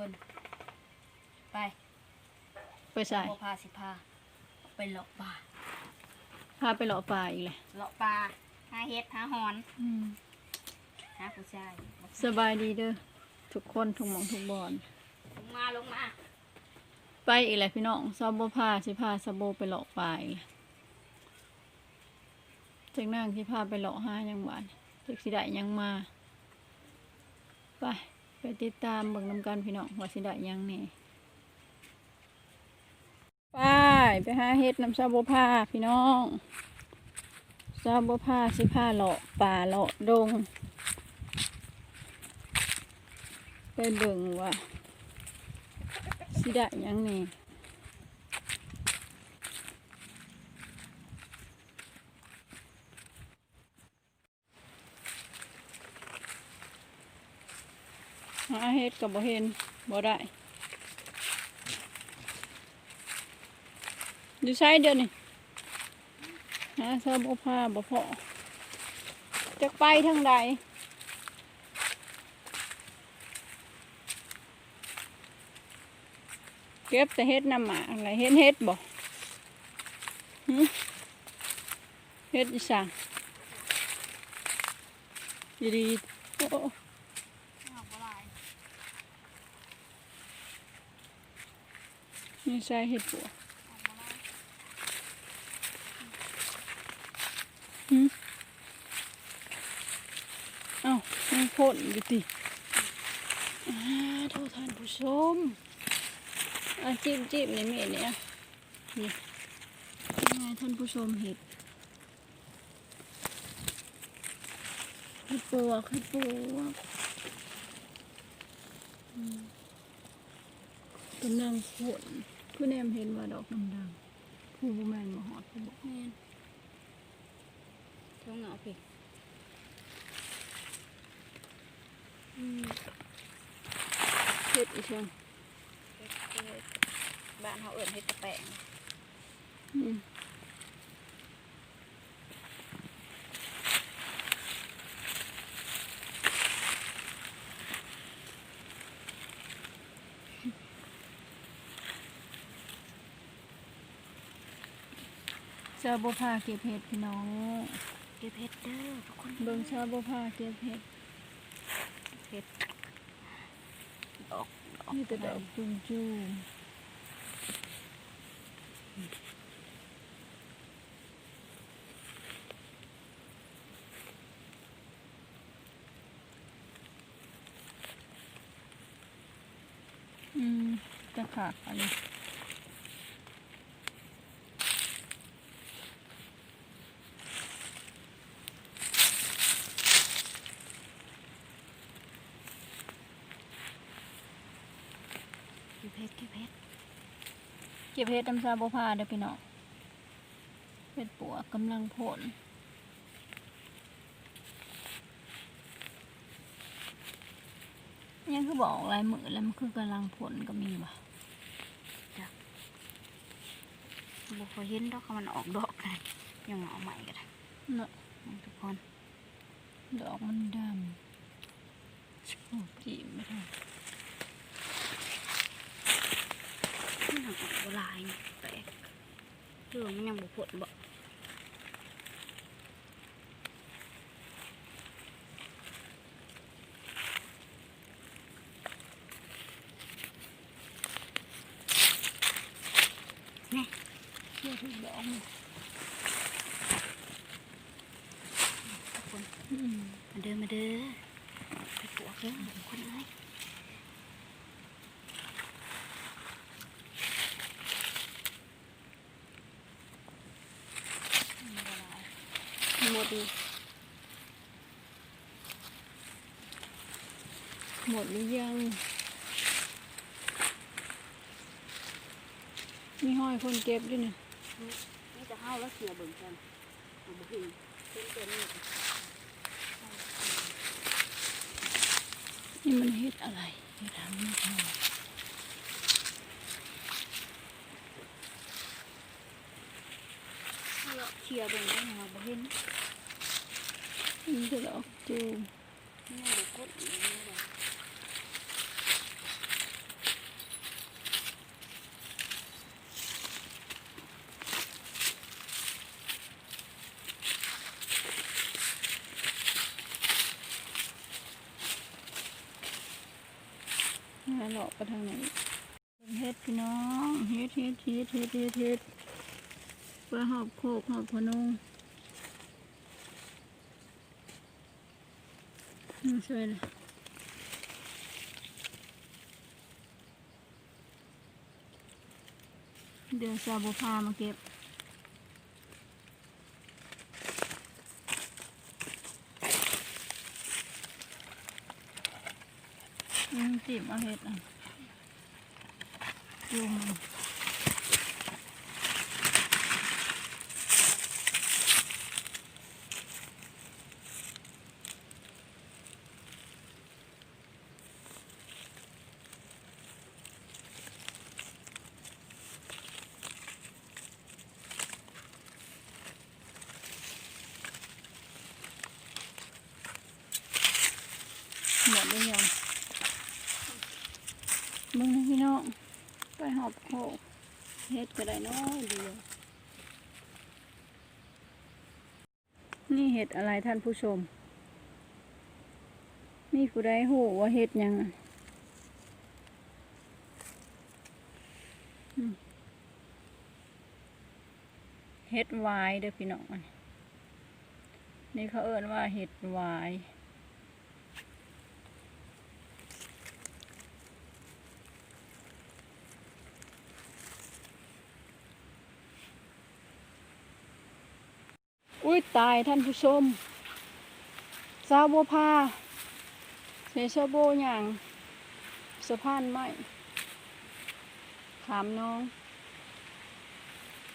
คนไปไปใส่โมพาสิพาไปเลาะป่าพาไปเลาะป่าอีกเลยเลาะป่าหาเห็ดหาหอนอืมหาผู้ชายสบายดีเด้อทุกคนทุกหมองทุกบอนลงมาลงมาไปอีกแล้วพี่น้องซอบบ่พาสิพาสะโบไปเลาะป่าอีกแล้วจากนั่งสิพาไปเลาะหาหยังหวานจากสิได้หยังมาไป ไปติดตามเบิ่งนำกันพี่น้องว่าสิได้หยังแนี่ไปไปหาเฮ็ดน้ำซาบผ้าพี่น้องซาบผ้าสิผ้าเลาะป่าเลาะดง ไปเบิ่งว่าสิได้หยังแนี่ เฮ็ดกับบ่เห็นบ่ได้อยู่ใช้เดี๋ยวนี้หาเสื้อบ่ผ้าบ่พอจะไปทางใดเก็บแต่เฮ็ดน้ำหมาอะไรเฮ็ดเฮ็ดบ่เฮ็ดอีสังดีดีโอ้โอ้ นี่ใส่เฮ็ดปัวหึเอ้าไม่พ่นอยู่ติอ่าโทษท่านผู้ชมอะจิ้มจิ้มในเม็ดเนี่ยนี่ยังไงท่านผู้ชมเห็ดเห็ดปวกเห็ดปวกกำลังฝน ผู้แนมเห็นว่าดอกมันดังผู้บ่แมนมาหอดผู้บอกแม่นเท่าเหงาพี่อืมเห็ดอีกช่างเฮ็ดเฮ็ดบ้านเขาเอิ่นเฮ็ดกระแปงอืม เจ้าบ่พาเก็บเห็ดพี่น้องเก็บเฮ็ดเด้อทุกคนเบิ่งชาวบ่พาเก็บเห็ดเฮ็ดดอกดอกนี่แต่ดอกจุนจูอืมจะขาดอันนี้ เก็บเฮ็ดเก็บเฮ็ด เก็บเห็ดน้ำชาบ่พาเด้อพี่น้องเห็ดปัวกำลังผลยังคือบอกลายมือแล้วมันคือกำลังผลก็มีว่ะบ่เคยเห็นดอกเขามันออกดอกได้ยังเหงาใหม่ก็ได้เนาะทุกคน ดอกมันดำโอ้จีบไม่ได้ มันหนังออกบ่หลายแปลกเรื่องมันยังบ่ผลบ่นี่เชื่อทุกดอกเลยทุกคนอืมาเด้อมาเด้อไปปวกเด้อทุกคนเอ้ย ดเลยหมดหรือยัง มีห้อยคนเก็บด้วยนะนี่จะเฮาแล้วเสียเบิ่งกันเอาบ่เห็นเป็นตัวนี้นี่มันเห็ดอะไรเห็ดทำไม่พอเลาะเชียร์เบิ่งได้หาบ่เห็นมั นี่ก็ดอกจูมหาหลอกไปทางไหนเฮ็ดพี่น้อง เฮ็ดเฮ็ดเฮ็ดเฮ็ดเฮ็ดเฮ็ดปหอบโคกหอบพนุง ช่วยเลยเดี๋ยวซาบุพามาเก็บอืมจีบเอาเห็ดอะจุ่มหม นะพี่น้อง ไปหอบโคกเฮ็ดก็ได้น้อยเดียว นี่เห็ดอะไรท่านผู้ชม นี่ผู้ใดหูว่าเห็ดยังเห็ดวายเด้อพี่น้องนนี้นี่เขาเอิ้นว่าเห็ดวาย อุ้ยตายท่านผู้ชมซาวบัวพาเสซาโบอย่างสะพานไม้ถามน้อง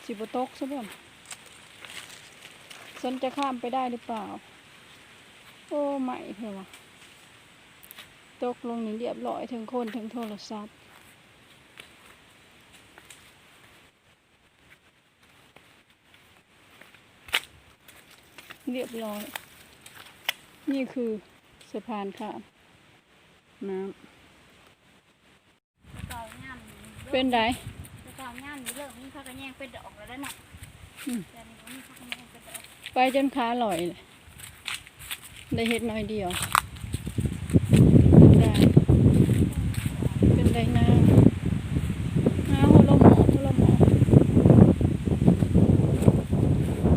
สิบตกซะบ่ฉันจะข้ามไปได้หรือเปล่า โอ้ไม่เถอะตกลงนี่เรียบร้อยถึงคนถึงโทรศัพท์ เรียบร้อย นี่คือสะพานข้ามน้เก่าย่ามำเป็นไรเก่าย่ามนี่เลิกมีพักกันแย่งเป็นดอกแล้วเนาะอืมแต่นี่บ่มีพักกันแย่งเป็นดอกไปจนขาลอยเลยได้เห็ดน้อยเดียว ได้ เป็นไรนะหาหัวลมหมอหัวลมหมอ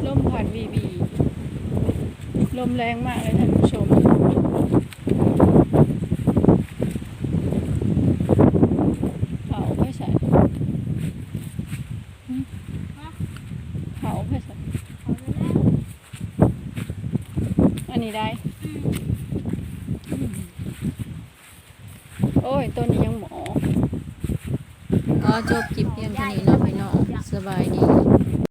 ลมผ่านวีบี ลมแรงมากเลยท่านผู้ชม เผาไปใส่หึเผาไปใส่เอาเลยแล้วอันนี้ได้อืมโอ้ยต้นนี้ยังหมอ ก็จบคลิปเพียงเท่านี้เนาะพี่น้องสบายดี